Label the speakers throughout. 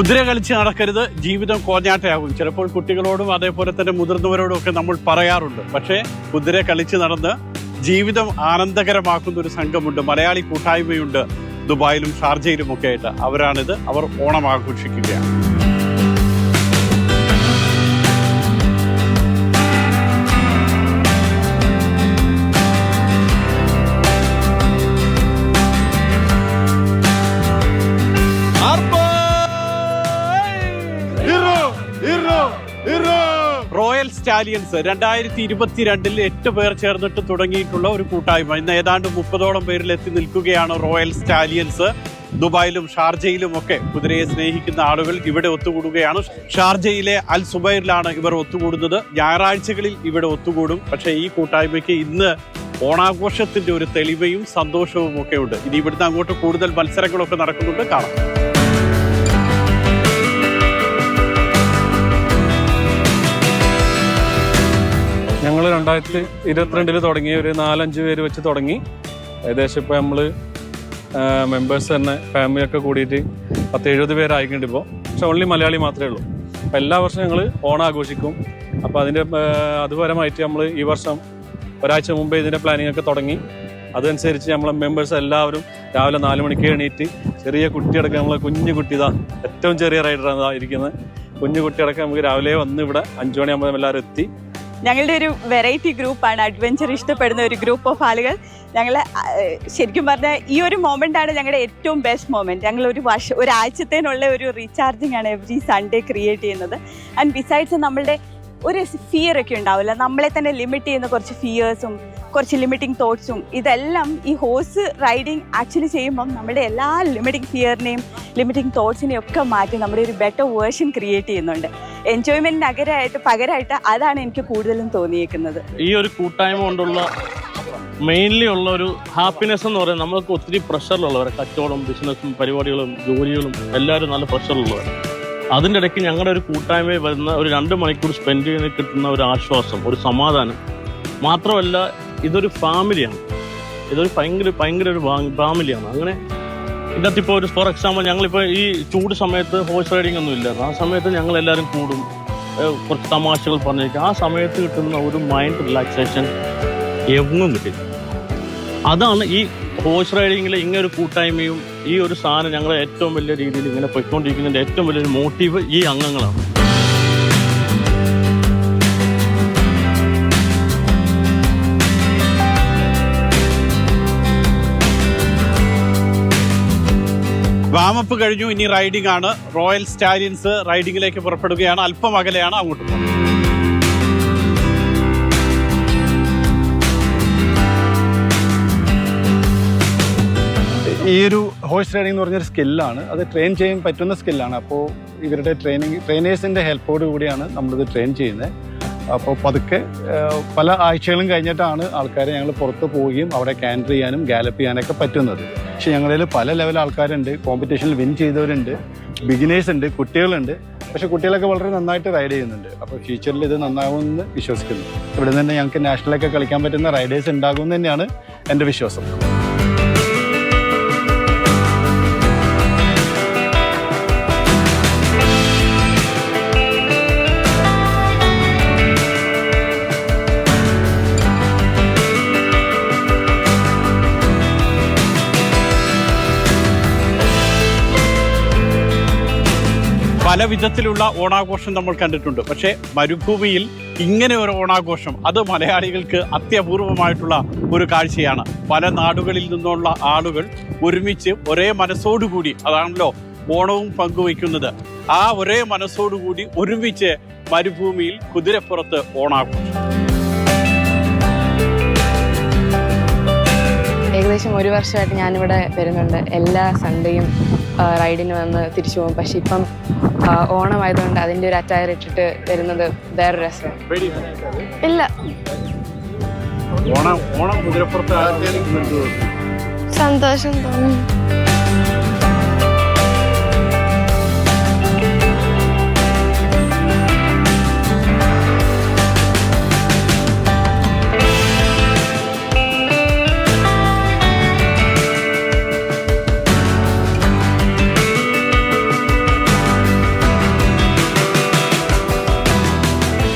Speaker 1: കുതിര കളിച്ച് നടക്കരുത്. ജീവിതം കോഞ്ഞാട്ടയാകും. ചിലപ്പോൾ കുട്ടികളോടും അതേപോലെ തന്നെ മുതിർന്നവരോടും ഒക്കെ നമ്മൾ പറയാറുണ്ട്. പക്ഷേ കുതിര കളിച്ച് നടന്ന് ജീവിതം ആനന്ദകരമാക്കുന്ന ഒരു സംഘമുണ്ട്. മലയാളി കൂട്ടായ്മയുണ്ട് ദുബായിലും ഷാർജയിലും ഒക്കെ ആയിട്ട്. അവരാണിത്. അവർ ഓണം ആഘോഷിക്കുകയാണ്. റോയൽ സ്റ്റാലിയൻസ് രണ്ടായിരത്തി ഇരുപത്തിരണ്ടിൽ എട്ട് പേർ ചേർന്നിട്ട് തുടങ്ങിയിട്ടുള്ള ഒരു കൂട്ടായ്മ. ഇന്ന് ഏതാണ്ട് മുപ്പതോളം പേരിൽ എത്തി നിൽക്കുകയാണ് റോയൽ സ്റ്റാലിയൻസ്. ദുബായിലും ഷാർജയിലും ഒക്കെ കുതിരയെ സ്നേഹിക്കുന്ന ആളുകൾ ഇവിടെ ഒത്തുകൂടുകയാണ്. ഷാർജയിലെ അൽ സുബൈറിലാണ് ഇവർ ഒത്തുകൂടുന്നത്. ഞായറാഴ്ചകളിൽ ഇവിടെ ഒത്തുകൂടും. പക്ഷേ ഈ കൂട്ടായ്മയ്ക്ക് ഇന്ന് ഓണാഘോഷത്തിന്റെ ഒരു തെളിവയും സന്തോഷവും ഒക്കെ ഉണ്ട്. ഇനി ഇവിടുന്ന് അങ്ങോട്ട് കൂടുതൽ മത്സരങ്ങളൊക്കെ നടക്കുന്നുണ്ട്. കാണാം.
Speaker 2: രണ്ടായിരത്തി ഇരുപത്തിരണ്ടിൽ തുടങ്ങി ഒരു നാലഞ്ച് പേര് വെച്ച് തുടങ്ങി. ഏകദേശം ഇപ്പോൾ നമ്മൾ മെമ്പേഴ്സ് തന്നെ ഫാമിലിയൊക്കെ കൂടിയിട്ട് പത്ത് എഴുപത് പേരായിട്ടുണ്ട് ഇപ്പോൾ പക്ഷെ ഓൺലി മലയാളി മാത്രമേ ഉള്ളൂ. അപ്പം എല്ലാ വർഷവും ഞങ്ങൾ ഓണം ആഘോഷിക്കും. അപ്പോൾ അതിന്റെ അതുപരമായിട്ട് നമ്മൾ ഈ വർഷം ഒരാഴ്ച മുമ്പേ ഇതിന്റെ പ്ലാനിങ് ഒക്കെ തുടങ്ങി. അതനുസരിച്ച് നമ്മളെ മെമ്പേഴ്സ് എല്ലാവരും രാവിലെ നാല് മണിക്ക് എണീറ്റ് ചെറിയ കുട്ടിയടക്കം നമ്മളെ കുഞ്ഞു കുട്ടി ഇതാ ഏറ്റവും ചെറിയ റൈഡറാണ് ഇരിക്കുന്നത്. കുഞ്ഞു കുട്ടിയടക്കം നമുക്ക് രാവിലെ വന്ന് ഇവിടെ അഞ്ചു മണിയാകുമ്പോൾ എല്ലാവരും എത്തി.
Speaker 3: ഞങ്ങളുടെ ഒരു വെറൈറ്റി ഗ്രൂപ്പാണ് അഡ്വഞ്ചർ ഇഷ്ടപ്പെടുന്ന ഒരു ഗ്രൂപ്പ് ഓഫ് ആളുകൾ. ഞങ്ങൾ ശരിക്കും പറഞ്ഞാൽ ഈ ഒരു മൊമെന്റ് ആണ് ഞങ്ങളുടെ ഏറ്റവും ബെസ്റ്റ് മൊമെന്റ് ഞങ്ങൾ ഒരു വർഷം ഒരാഴ്ചത്തേനുള്ള ഒരു റീചാർജിങ് ആണ് എവറി സൺഡേ ക്രിയേറ്റ് ചെയ്യുന്നത്. ആൻഡ് ബിസൈഡ്സ് നമ്മളുടെ ഒരു ഫിയർ ഒക്കെ ഉണ്ടാവില്ല. നമ്മളെ തന്നെ ലിമിറ്റ് ചെയ്യുന്ന കുറച്ച് ഫിയേഴ്സും കുറച്ച് ലിമിറ്റിംഗ് തോട്ട്സും ഇതെല്ലാം ഈ ഹോഴ്സ് റൈഡിങ് ആക്ച്വലി ചെയ്യുമ്പം നമ്മുടെ എല്ലാ ലിമിറ്റിംഗ് ഫിയറിനെയും ലിമിറ്റിംഗ് തോട്ട്സിനെയും ഒക്കെ മാറ്റി നമ്മുടെ ഒരു ബെറ്റർ വേർഷൻ ക്രിയേറ്റ് ചെയ്യുന്നുണ്ട്. എൻജോയ്മെന്റ് നഗരമായിട്ട് പകരമായിട്ട് അതാണ് എനിക്ക് കൂടുതലും തോന്നിയേക്കുന്നത്.
Speaker 4: ഈ ഒരു കൂട്ടായ്മ കൊണ്ടുള്ള മെയിൻലി ഉള്ള ഒരു ഹാപ്പിനെസ് എന്ന് പറയുന്നത് നമ്മൾക്ക് ഒത്തിരി പ്രഷറിലുള്ളവർ കച്ചവടം ബിസിനസ്സും പരിപാടികളും ജോലികളും എല്ലാവരും നല്ല പ്രഷറിലുള്ളവർ അതിന്റെ ഇടയ്ക്ക് ഞങ്ങളുടെ ഒരു കൂട്ടായ്മയിൽ വരുന്ന ഒരു രണ്ട് മണിക്കൂർ സ്പെൻഡ് ചെയ്ത് കിട്ടുന്ന ഒരു ആശ്വാസം ഒരു സമാധാനം. മാത്രമല്ല ഇതൊരു ഫാമിലിയാണ് ഇതൊരു ഭയങ്കര ഭയങ്കര ഒരു ഫാമിലിയാണ് അങ്ങനെ ഇതിനകത്ത് ഇപ്പോൾ ഒരു ഫോർ എക്സാമ്പിൾ ഞങ്ങളിപ്പോൾ ഈ ചൂട് സമയത്ത് ഹോഴ്സ് റൈഡിംഗ് ഒന്നും ഇല്ലായിരുന്നു. ആ സമയത്ത് ഞങ്ങൾ എല്ലാവരും കൂടും കുറച്ച് തമാശകൾ പറഞ്ഞിരിക്കും. ആ സമയത്ത് കിട്ടുന്ന ഒരു മൈൻഡ് റിലാക്സേഷൻ എങ്ങും കിട്ടില്ല. അതാണ് ഈ ഹോഴ്സ് റൈഡിങ്ങിലെ ഇങ്ങനെ ഒരു കൂട്ടായ്മയും ഈ ഒരു സാധനം ഞങ്ങളെ ഏറ്റവും വലിയ രീതിയിൽ ഇങ്ങനെ പൊയ്ക്കൊണ്ടിരിക്കുന്നതിന്റെ ഏറ്റവും വലിയൊരു മോട്ടീവ് ഈ അംഗങ്ങളാണ്.
Speaker 1: വാമപ്പ് കഴിഞ്ഞു. ഇനി റൈഡിംഗ് ആണ്. റോയൽ സ്റ്റാലിയൻസ് റൈഡിങ്ങിലേക്ക് പുറപ്പെടുകയാണ്. അല്പം അകലെയാണ് അങ്ങോട്ട് പോകുന്നത്.
Speaker 5: ഈ ഒരു ഹോഴ്സ് റൈഡിംഗ് എന്ന് പറഞ്ഞൊരു സ്കില്ലാണ് അത് ട്രെയിൻ ചെയ്യാൻ പറ്റുന്ന സ്കില്ലാണ് അപ്പോൾ ഇവരുടെ ട്രെയിനിങ് ട്രെയിനേഴ്സിന്റെ ഹെൽപ്പോട് കൂടിയാണ് നമ്മളിത് ട്രെയിൻ ചെയ്യുന്നത്. അപ്പോൾ പതുക്കെ പല ആഴ്ചകളും കഴിഞ്ഞിട്ടാണ് ആൾക്കാരെ ഞങ്ങൾ പുറത്ത് പോവുകയും അവിടെ ക്യാന്റർ ചെയ്യാനും ഗാലപ്പ് ചെയ്യാനൊക്കെ പറ്റുന്നത്. പക്ഷേ ഞങ്ങളിൽ പല ലെവൽ ആൾക്കാരുണ്ട്. കോമ്പറ്റീഷനിൽ വിൻ ചെയ്തവരുണ്ട്. ബിഗിനേഴ്സ് ഉണ്ട് കുട്ടികളുണ്ട്. പക്ഷെ കുട്ടികളൊക്കെ വളരെ നന്നായിട്ട് റൈഡ് ചെയ്യുന്നുണ്ട്. അപ്പോൾ ഫ്യൂച്ചറിൽ ഇത് നന്നാകുമെന്ന് വിശ്വസിക്കുന്നു. ഇവിടെ നിന്ന് തന്നെ ഞങ്ങൾക്ക് നാഷണലൊക്കെ കളിക്കാൻ പറ്റുന്ന റൈഡേഴ്സ് ഉണ്ടാകുമെന്ന് തന്നെയാണ് എന്റെ വിശ്വാസം.
Speaker 1: പല വിധത്തിലുള്ള ഓണാഘോഷം നമ്മൾ കണ്ടിട്ടുണ്ട്. പക്ഷേ മരുഭൂമിയിൽ ഇങ്ങനെ ഒരു ഓണാഘോഷം അത് മലയാളികൾക്ക് അത്യപൂർവമായിട്ടുള്ള ഒരു കാഴ്ചയാണ്. പല നാടുകളിൽ നിന്നുള്ള ആളുകൾ ഒരുമിച്ച് ഒരേ മനസ്സോടുകൂടി അതാണല്ലോ ഓണവും പങ്കുവയ്ക്കുന്നത്. ആ ഒരേ മനസ്സോടുകൂടി ഒരുമിച്ച് മരുഭൂമിയിൽ കുതിരപ്പുറത്ത് ഓണാഘോഷം.
Speaker 6: ഏകദേശം ഒരു വർഷമായിട്ട് ഞാനിവിടെ വരുന്നുണ്ട്. എല്ലാ സൺഡേയും റൈഡിന് വന്ന് തിരിച്ചു പോകും. പക്ഷെ ഇപ്പം ഓണമായതുകൊണ്ട് അതിന്റെ ഒരു അറ്റയർ ഇട്ടിട്ട് വരുന്നത് വേറൊരു രസം ഇല്ല. സന്തോഷം തോന്നി.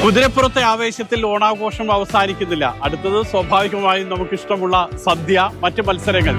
Speaker 1: കുതിരപ്പുറത്തെ ആവേശത്തിൽ ഓണാഘോഷം അവസാനിക്കുന്നില്ല. അടുത്തത് സ്വാഭാവികമായും നമുക്ക് ഇഷ്ടമുള്ള സദ്യ മറ്റ് മത്സരങ്ങൾ.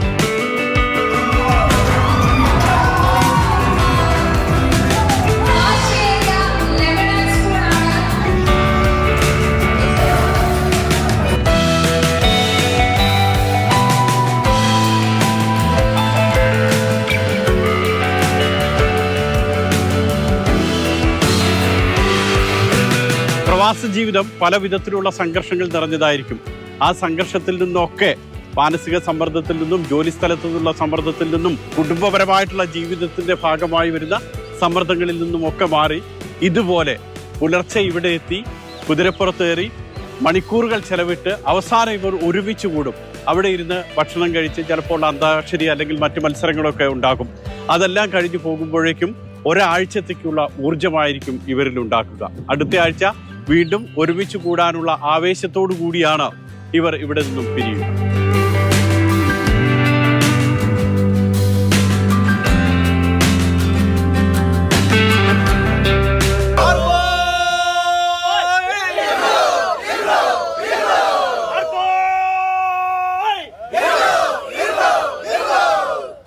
Speaker 1: ജീവിതം പല വിധത്തിലുള്ള സംഘർഷങ്ങൾ നിറഞ്ഞതായിരിക്കും. ആ സംഘർഷത്തിൽ നിന്നൊക്കെ മാനസിക സമ്മർദ്ദത്തിൽ നിന്നും ജോലി സ്ഥലത്തു നിന്നുള്ള സമ്മർദ്ദത്തിൽ നിന്നും കുടുംബപരമായിട്ടുള്ള ജീവിതത്തിന്റെ ഭാഗമായി വരുന്ന സമ്മർദ്ദങ്ങളിൽ നിന്നും ഒക്കെ മാറി ഇതുപോലെ പുലർച്ചെ ഇവിടെ എത്തി കുതിരപ്പുറത്തേറി മണിക്കൂറുകൾ ചെലവിട്ട് അവസാനം ഇവർ ഒരുമിച്ച് കൂടും. അവിടെ ഇരുന്ന് ഭക്ഷണം കഴിച്ച് ചിലപ്പോൾ അന്താക്ഷരി അല്ലെങ്കിൽ മറ്റു മത്സരങ്ങളൊക്കെ ഉണ്ടാകും. അതെല്ലാം കഴിഞ്ഞു പോകുമ്പോഴേക്കും ഒരാഴ്ചത്തേക്കുള്ള ഊർജമായിരിക്കും ഇവരിൽ ഉണ്ടാക്കുക. അടുത്ത ആഴ്ച വീണ്ടും ഒരുമിച്ച് കൂടാനുള്ള ആവേശത്തോടു കൂടിയാണ് ഇവർ ഇവിടെ നിന്നും പിരിയുക